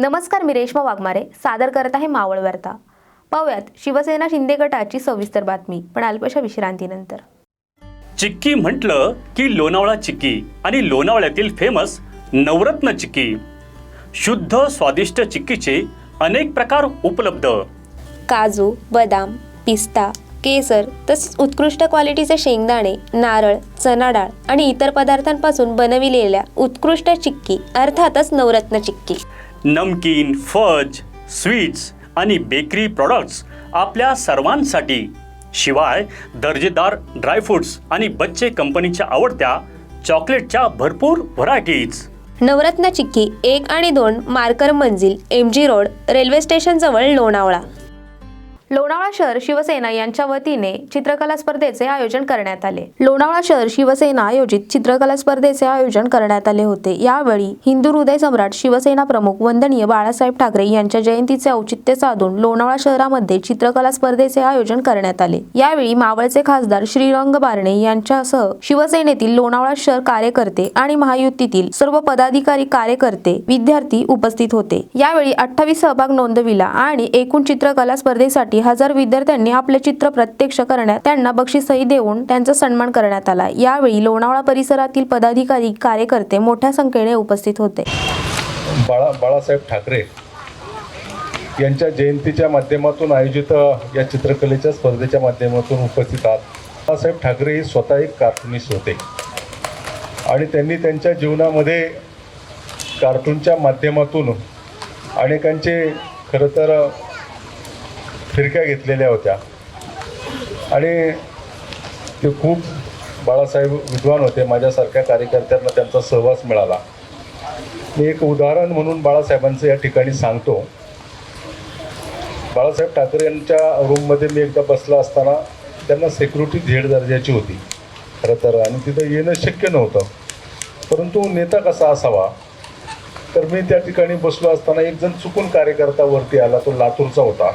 नमस्कार मी रेश्मा वाघमारे सादर करत आहे मावळ वार्ता. पाहुयात शिवसेना शिंदे गटाची सविस्तर बातमी पण अल्पशा विश्रांतीनंतर. चिक्की म्हटलं की लोणावळा चिक्की आणि लोणावळ्यातील फेमस नवरत्न चिक्की. शुद्ध स्वादिष्ट चिक्कीचे अनेक प्रकार उपलब्ध. काजू बदाम पिस्ता केसर तसेच उत्कृष्ट क्वालिटीचे शेंगदाणे नारळ चना डाळ आणि इतर पदार्थांपासून बनविलेल्या उत्कृष्ट चिक्की अर्थातच नवरत्न चिक्की. नमकीन फज स्वीट्स आणि बेकरी प्रॉडक्ट्स आपल्या सर्वांसाठी. शिवाय दर्जेदार ड्रायफ्रुट्स आणि बच्चे कंपनीच्या आवडत्या चॉकलेटच्या भरपूर व्हरायटीज नवरत्न चिक्की एक आणि दोन मार्कर मंजिल एम जी रोड रेल्वे स्टेशनजवळ लोणावळा. लोणावळा शहर शिवसेना यांच्या वतीने चित्रकला स्पर्धेचे आयोजन करण्यात आले. लोणावळा शहर शिवसेना आयोजित चित्रकला स्पर्धेचे आयोजन करण्यात आले होते. यावेळी हिंदू हृदय सम्राट शिवसेना प्रमुख वंदनीय बाळासाहेब ठाकरे यांच्या जयंतीचे औचित्य साधून लोणावळा शहरामध्ये चित्रकला स्पर्धेचे आयोजन करण्यात आले. यावेळी मावळचे खासदार श्रीरंग बारणे यांच्यासह शिवसेनेतील लोणावळा शहर कार्यकर्ते आणि महायुतीतील सर्व पदाधिकारी कार्यकर्ते विद्यार्थी उपस्थित होते. यावेळी अठ्ठावीस सहभाग नोंदविला आणि एकूण चित्रकला स्पर्धेसाठी हजार विद्यार्थ्यांनी आपले चित्र प्रत्यक्ष करण्यात त्यांना बक्षीसही देऊन त्यांचा सन्मान करण्यात आला. यावेळी लोणावळा परिसरातील पदाधिकारी कार्यकर्ते मोठ्या संख्येने उपस्थित होते. बाळा बाळासाहेब ठाकरे यांच्या जयंतीच्या माध्यमातून आयोजित या चित्रकलेच्या स्पर्धेच्या माध्यमातून उपस्थित आहात. बाळासाहेब ठाकरे हे स्वतः एक कार्टुनिस्ट होते. आणि त्यांनी त्यांच्या जीवनामध्ये कार्टूनच्या माध्यमातून अनेकांचे खरं तर फिरक्या घेतलेल्या होत्या. आणि ते खूप बाळासाहेब विद्वान होते. माझ्यासारख्या कार्यकर्त्यांना त्यांचा सहवास मिळाला. मी एक उदाहरण म्हणून बाळासाहेबांचं या ठिकाणी सांगतो. बाळासाहेब ठाकरे यांच्या रूममध्ये मी एकदा बसला असताना त्यांना सेक्युरिटी झेड दर्जाची होती. खरं तर आणि तिथं येणं शक्य नव्हतं. परंतु नेता कसा असावा? तर मी त्या ठिकाणी बसलो असताना एक जण चुकून कार्यकर्ता वरती आला. तो लातूरचा होता.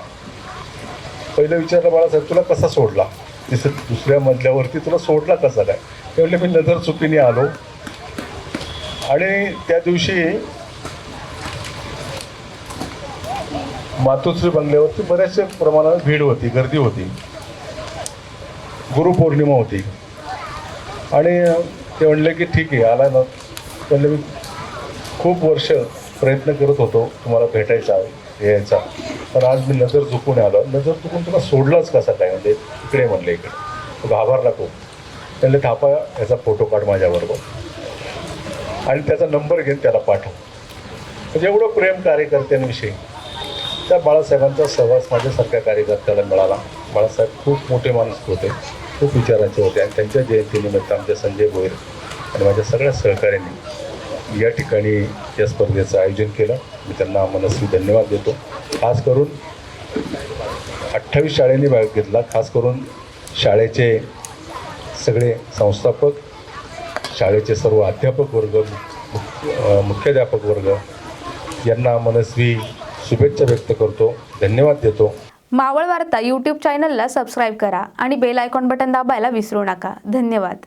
पहिलं विचारलं बाळासाहेब तुला कसा सोडला? तिसं दुसऱ्या मजल्यावरती तुला सोडला कसा काय? ते म्हणले मी नजर चुकीने आलो. आणि त्या दिवशी मातोश्री बंगल्यावरती बऱ्याचशा प्रमाणात भीड होती गर्दी होती. गुरुपौर्णिमा होती. आणि ते म्हणले की ठीक आहे आला ना. त्यांना मी खूप वर्ष प्रयत्न करत होतो तुम्हाला भेटायचा यायचा. पण आज मी नजर चुकून आलो. नजर चुकून तुला सोडलाच कसा काय? म्हणजे इकडे म्हणले इकडे. तुला घाबरला खूप. त्याला थापा याचा फोटो काढ माझ्याबरोबर. आणि त्याचा नंबर घेऊन त्याला पाठव. म्हणजे एवढं प्रेम कार्यकर्त्यांविषयी. त्या बाळासाहेबांचा सहवास माझ्यासारख्या कार्यकर्त्याला मिळाला. बाळासाहेब खूप मोठे माणूस होते. खूप विचारांचे होते. आणि त्यांच्या जयंतीनिमित्त आमच्या संजय भोईर आणि माझ्या सगळ्या सहकाऱ्यांनी या ठिकाणी या स्पर्धेचं आयोजन केलं. मी त्यांना मनस्वी धन्यवाद देतो. खास करून अठ्ठावीस शाळेने भाग घेतला. खास करून शाळेचे सगळे संस्थापक शाळेचे सर्व अध्यापक वर्ग मुख्याध्यापक वर्ग यांना मनस्वी शुभेच्छा व्यक्त करतो. धन्यवाद देतो. मावळ वार्ता यूट्यूब चॅनलला सबस्क्राईब करा आणि बेल आयकॉन बटन दाबायला विसरू नका. धन्यवाद.